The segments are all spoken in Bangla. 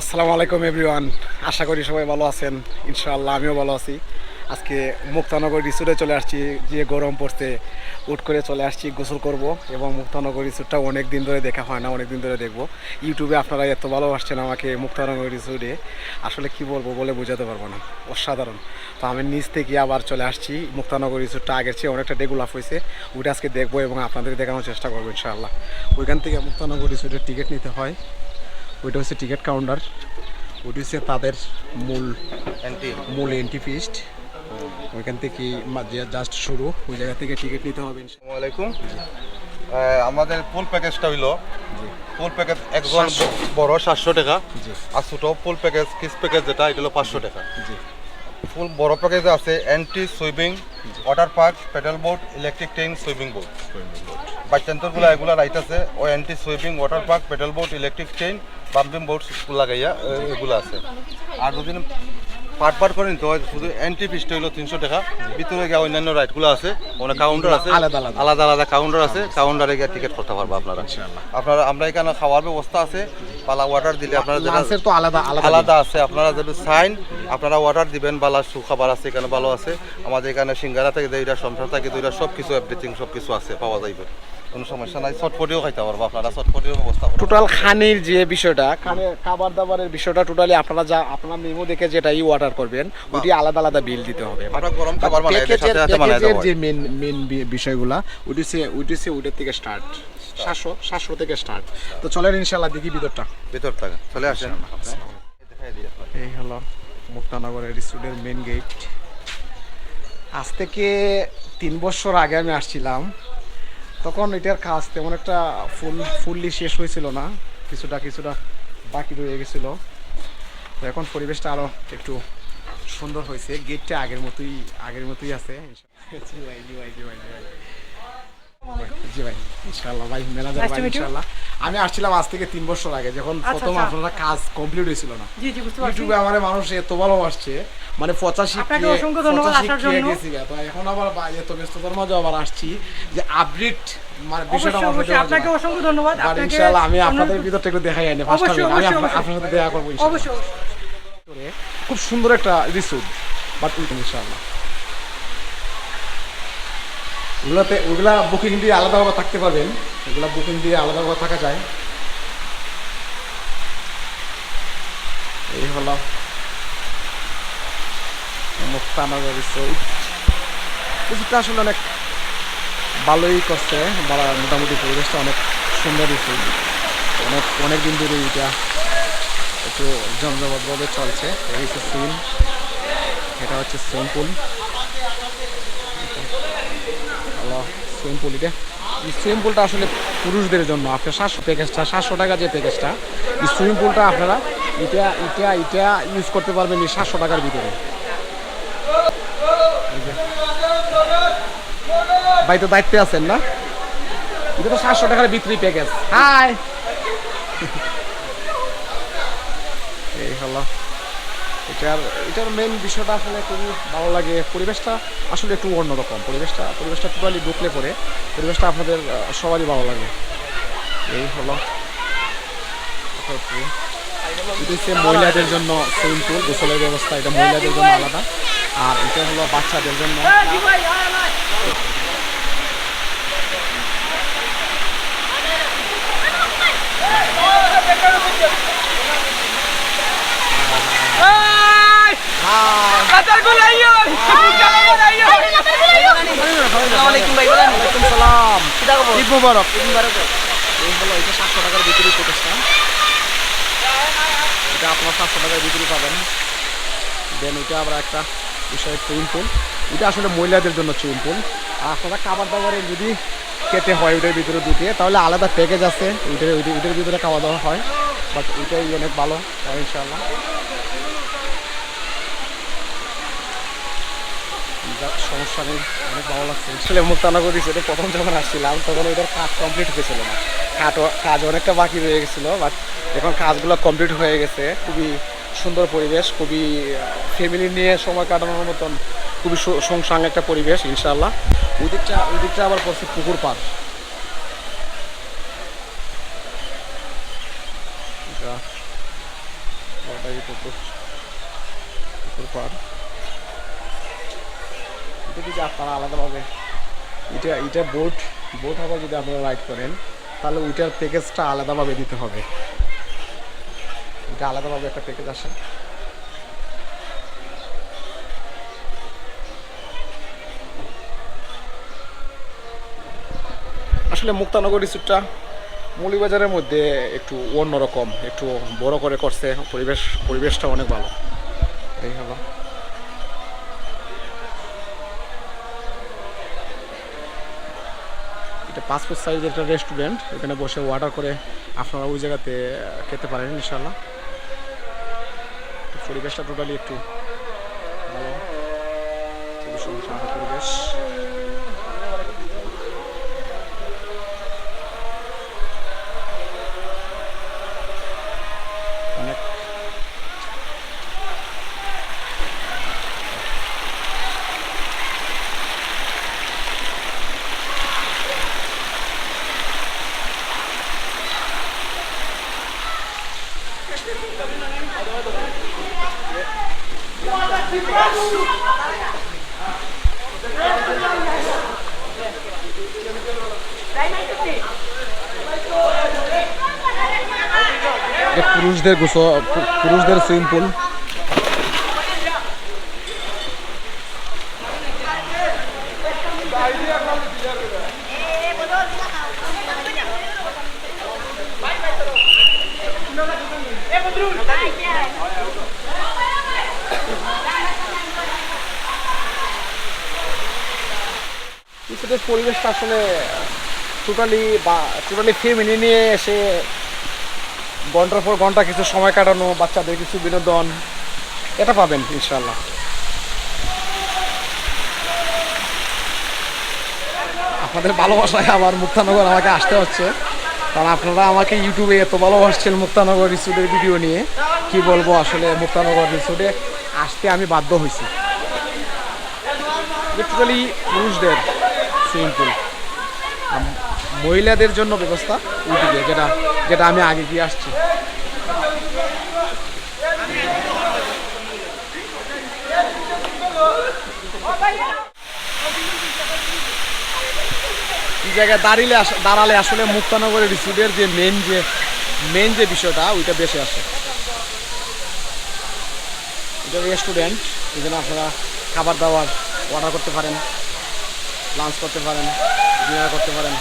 আসসালামু আলাইকুম এভরিওয়ান আশা করি সবাই ভালো আছেন। ইনশাআল্লাহ, আমিও ভালো আছি। আজকে মুক্তানগর রিসোর্টে চলে আসছি, যে গরম পড়ছে। উঠ করে চলে আসছি, গোসল করব এবং মুক্তানগর রিসোর্টটা অনেক দিন ধরে দেখা হয় না অনেক দিন ধরে দেখব। ইউটিউবে আপনারা এত ভালোবাসছেন আমাকে মুক্তানগর রিসোর্টে আসলে কি বলব বলে বোঝাতে পারব না। অসাধারণ। তো আমি নিচ থেকে আবার চলে আসছি। মুক্তানগর রিসোর্টটা আগের চেয়ে অনেকটা ডেগুলাপ হয়েছে। ওইটা আজকে দেখব এবং আপনাদের দেখানোর চেষ্টা করব, ইনশাআল্লাহ। ওইখান থেকে মুক্তানগর রিসোর্টের টিকিট নিতে হয়। ওইটা হচ্ছে টিকিট কাউন্টার। ওইটা হচ্ছে তাদের মূল মূল এন্ট্রি ফিস্ট ওইখান থেকে জাস্ট শুরু ওই জায়গা থেকে টিকিট নিতে হবে। আলাইকুম। আমাদের ফুল প্যাকেজটা হইল ফুল প্যাকেজ একজন বড় সাতশো টাকা আর ছোটো ফুল প্যাকেজ কিস প্যাকেজ যেটা এটা হলো পাঁচশো টাকা। জি। ফুল বড় প্যাকেজ আছে entry swimming water park pedal boat electric train swimming boat বাচ্চান্তরগুলো এগুলো রাইট আছে। ও entry swimming water park pedal boat electric train bumping boat লাগাইয়া এগুলো আছে। আর যদি পার্ট পার্ট করে নিতে হয় শুধু এন্ট্রি ফিসটা হলো তিনশো টাকা। ভিতরে গিয়ে অন্যান্য রাইডগুলো আছে অনেক কাউন্টার আছে আলাদা আলাদা। কাউন্টার আছে কাউন্টারে গিয়ে টিকিট করতে পারব আপনারা। আপনারা আমরা এখানে খাওয়ার ব্যবস্থা আছে পালা ওয়াটার দিলে আপনারা তো আলাদা আলাদা আছে আপনারা যদি সাইন আপনারা অর্ডার দিবেন বালা সুখাবার আছে এখানে ভালো আছে। আমাদের এখানে সিঙ্গারা থেকে দুইটা সংসার থেকে দুইটা সব কিছু এভরিথিং সব কিছু আছে পাওয়া যাইবে। কোনো সমস্যা নাই চটপটিও খাইতে পারব আপনারা চটপটিও ব্যবস্থা টোটাল খানির যে বিষয়টা খানে খাবার দাবারের বিষয়টা টোটালি আপনারা যা আপনারা মেমো দেখে যেটা ই অর্ডার করবেন ওটি আলাদা আলাদা বিল দিতে হবে। আমরা গরম খাবার বানাই সাথে সাথে বানাই প্যাকেজের যে। মেন মেন বিষয়গুলা ওটি সে ওটি সে থেকে স্টার্ট সাতশো সাতশো থেকে স্টার্ট তো চলেন ইনশাল্লাহ দেখি ভিতরটা। ভিতর থেকে চলে আসেন। এই হলো মুক্তানগরের রিসোর্টের মেন গেট আজ থেকে তিন বছর আগে আমি আসছিলাম। তখন এটার কাজ তেমন একটা ফুল ফুললি শেষ হয়েছিল না কিছুটা কিছুটা বাকি রয়ে গেছিল। তো এখন পরিবেশটা আরও একটু সুন্দর হয়েছে গেটটা আগের মতোই আগের মতোই আছে। জি ভাই জি ভাই জি ভাই। জি ভাই জি ভাই ইনশাআল্লাহ ভাই ম্যানেজার আমি আসছিলাম আজ থেকে তিন বছর আগে যখন আচ্ছা, প্রথম আচ্ছা। আপনারা কাজ কমপ্লিট হয়েছিল না। ইউটিউবে আমার মানুষ এত ভালোবাসছে মানে পঁচাশি। গেছি এখন আবার এত ব্যস্ততার মাঝে আবার আসছি যে আপডেট মানে বিষয়টা আমার আপনাকে অসংখ্য ধন্যবাদ। ইনশাআল্লাহ আমি আপনাদের ভিতরটা একটু দেখাই আনি ফার্স্ট আমি আপনার- সাথে দেখা করব অবশ্যই অবশ্যই। খুব সুন্দর একটা রিসুট বাট ইনশাআল্লাহ। ওগুলাতে, ওগুলা বুকিং দিয়ে আলাদাভাবে থাকতে পারবেন। ওগুলা বুকিং দিয়ে আলাদাভাবে থাকা যায়। এই হলো মুক্তানগর রিসোর্ট রিসোর্টটা আসলে অনেক ভালোই করছে মোটামুটি পরিবেশটা অনেক সুন্দর রিসোর্ট অনেক অনেক দিন ধরে এটা একটু জমজমাটভাবে চলছে। এই হচ্ছে সিন এটা হচ্ছে সুইমিং পুল। সুইমিং পুল এটা এই সুইমিং পুলটা আসলে পুরুষদের জন্য। আপনার সাতশো প্যাকেজটা সাতশো টাকা যে প্যাকেজটা এই সুইমিং পুলটা আপনারা এটা এটা এটা ইউজ করতে পারবেন এই সাতশো টাকার ভিতরে। ভাই তো দায়িত্বে আছেন না? এটা তো সাতশো টাকার বিক্রি প্যাকেজ হাই এই হলো এটার এটার মেন বিষয়টা আসলে খুবই ভালো লাগে পরিবেশটা আসলে একটু অন্যরকম। পরিবেশটা পরিবেশটা টোটালি ঢুকলে পরে পরিবেশটা আপনাদের সবারই ভালো লাগে। এই হলো হচ্ছে- মহিলাদের জন্য সুইমিং পুল গোসলের ব্যবস্থা, এটা মহিলাদের জন্য আলাদা। আর এটা হলো বাচ্চাদের জন্য। ওয়ালাইকুম এটা সাতশো টাকার বিক্রি প্রতিষ্ঠান। এটা আপনার সাতশো টাকার বিক্রি পাবেন। দেন আবার একটা বিষয় সুইমিং পুল। এটা আসলে মহিলাদের জন্য সুইমিং পুল। আর আপনারা খাবার দাবারের যদি খেতে হয় ওইটার ভিতরে ঢুকে তাহলে আলাদা প্যাকেজ আছে। ওইটার ওইটার ওইটার ভিতরে খাওয়া দাওয়া হয়। বাট ওইটাই অনেক ভালো হয় ইনশাল্লাহ সমস্যা নেই, অনেক ভালো লাগছে। আসলে মুক্তানগর রিসোর্টে প্রথম যখন আসছিলাম, তখন ওইটার কাজ কমপ্লিট হয়েছিল না। কাজ কাজ অনেকটা বাকি রয়ে গেছিল বাট এখন কাজগুলো কমপ্লিট হয়ে গেছে। খুবই সুন্দর পরিবেশ, খুবই ফ্যামিলি নিয়ে সময় কাটানোর মতন, খুবই সু- সুংসাং একটা পরিবেশ ইনশাল্লাহ ওই দিকটা আবার পড়ছে পুকুর ওটাই পুকুর পাড়। আপনারা আলাদাভাবে। এটা এটা বোট বোট আবার যদি আপনারা রাইড করেন, তাহলে ওইটার প্যাকেজটা আলাদাভাবে দিতে হবে। এটা আলাদাভাবে একটা প্যাকেজ আসে। আসলে মুক্তানগর রিসোর্টটা মৌলিবাজারের মধ্যে একটু অন্যরকম, একটু বড় করে করছে, পরিবেশ পরিবেশটা অনেক ভালো। এই হলো। এটা পাসপোর্ট সাইজ একটা রেস্টুরেন্ট এখানে বসে অর্ডার করে আপনারা ওই জায়গাতে খেতে পারেন ইনশাল্লাহ পরিবেশটা টোটালি একটু ভালো। পরিবেশ। পুরুষদের গোসল পুরুষদের সুইমিং পুল কিছুদের পরিবেশটা আসলে টোটালি বা টোটালি ফ্যামিলি নিয়ে এসে ঘণ্টার পর ঘণ্টা কিছু সময় কাটানো, বাচ্চাদের কিছু বিনোদন, এটা পাবেন ইনশাল্লাহ আপনাদের ভালোবাসায় আমার মুক্তানগর আমাকে আসতে হচ্ছে। কারণ আপনারা আমাকে ইউটিউবে এত ভালোবাসছেন মুক্তানগর রিসোর্টের ভিডিও নিয়ে। কি বলব আসলে মুক্তানগর রিসোর্টে আসতে আমি বাধ্য হয়েছি। পুরুষদের। সুইমিং পুল মহিলাদের জন্য ব্যবস্থা ওইদিকে, যেটা যেটা আমি আগে গিয়ে আসছি। এই জায়গায় দাঁড়িলে দাঁড়ালে আসলে মুক্তানগরের রিসিডের যে মেন যে মেন যে বিষয়টা, ওইটা বেশি আসে। এটা রেস্টুরেন্ট জন্য আপনারা খাবার দাবার অর্ডার করতে পারেন। লাঞ্চ করতে পারেন ডিনার করতে পারেন।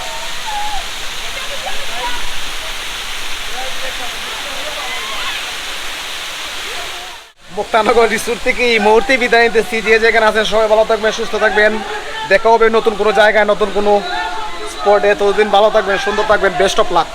মুক্তানগর রিসোর্ট থেকে এই মুহূর্তে বিদায় নিতেছি। যে যেখানে আছেন সবাই ভালো থাকবেন, সুস্থ থাকবেন। দেখা হবে নতুন কোনো জায়গায়, নতুন কোনো স্পটে ততদিন ভালো থাকবেন, সুন্দর থাকবেন। Best of luck